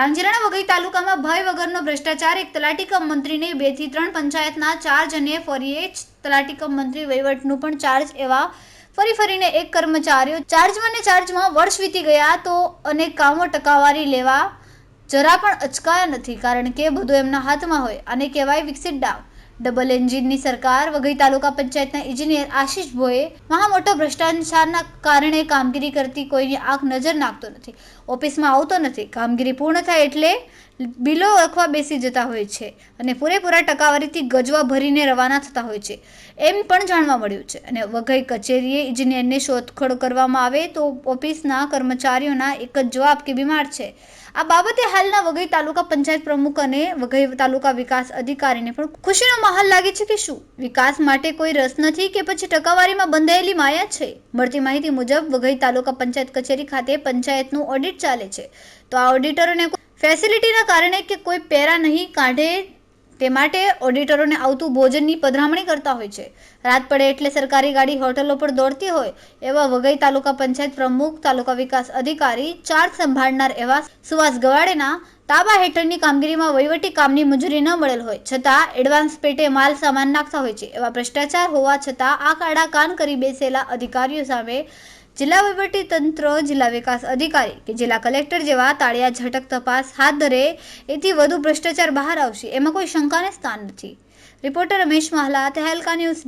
જિલ્લાના વઘઈ તાલુકામાં ભય વગરનો ભ્રષ્ટાચાર, એક તલાટી કમ મંત્રીને બેથી ત્રણ પંચાયતના ચાર્જ અને ફરીએ તલાટી કમ મંત્રી વહીવટનું પણ ચાર્જ એવા ફરી ફરીને એક કર્મચારીઓ ચાર્જમાં ને ચાર્જમાં વર્ષ વીતી ગયા તો અનેક કામો ટકાવારી લેવા જરા પણ અચકાયા નથી કારણ કે બધું એમના હાથમાં હોય. અને કહેવાય વિકસિત ડાંગ. ડબલ એન્જિનની સરકાર, વઘઈ તાલુકા પંચાયતના ઇજનેર આશીષ ભોએ મહા મોટો ભ્રષ્ટાચારના કારણે કામગીરી કરતી કોઈની આંખ નજર નાખતો નથી. ઓફિસમાં આવતો નથી. કામગીરી પૂર્ણ થાય એટલે બિલો લખવા બેસી જતા હોય છે અને પૂરેપૂરા ટકાવારીથી ગજવા ભરીને રવાના થતા હોય છે. એમ પણ જાણવા મળ્યું છે. અને વઘઈ કચેરીએ ઇજનેરને શોધખોળ કરવામાં આવે તો ઓફિસના કર્મચારીઓના એક જ જવાબ કે બીમાર છે. આ બાબતે હાલના વઘઈ તાલુકા પંચાયત પ્રમુખ અને વઘઈ તાલુકા વિકાસ અધિકારીને પણ ખુશીનો માહોલ લાગે છે કે શું? વિકાસ માટે કોઈ રસ નથી કે પછી ટકાવારીમાં બંધાયેલી માયા છે? મળતી માહિતી મુજબ વઘઈ તાલુકા પંચાયત કચેરી ખાતે પંચાયતનું ઓડિટ ચાલે છે. તો આ ઓડિટરોને ફેસિલિટીના કારણે કે કોઈ પેરા નહીં કાઢે તે માટે ઓડિટરોને આવતું ભોજનની પધરામણી કરતા હોય છે. રાત પડે એટલે સરકારી ગાડી હોટલો પર દોડતી હોય એવા વઘઈ તાલુકા પંચાયત પ્રમુખ, તાલુકા વિકાસ અધિકારી ચાર્જ સંભાળનાર એવા સુવાસ ગવાડેના તાબા હેઠળની કામગીરીમાં વહીવટી કામની મંજૂરી ન મળેલ હોય, છતાં એડવાન્સ પેટે માલ સામાન નાખતા હોય છે. એવા ભ્રષ્ટાચાર હોવા છતાં આ કાળા કાન કરી બેસેલા અધિકારીઓ સામે જિલ્લા વહીવટી તંત્ર, જિલ્લા વિકાસ અધિકારી કે જિલ્લા કલેક્ટર જેવા તાળિયા ઝટક તપાસ હાથ ધરે એથી વધુ ભ્રષ્ટાચાર બહાર આવશે. એમાં કોઈ શંકાને સ્થાન નથી. Reporter Ramesh Mahala, Tehelka news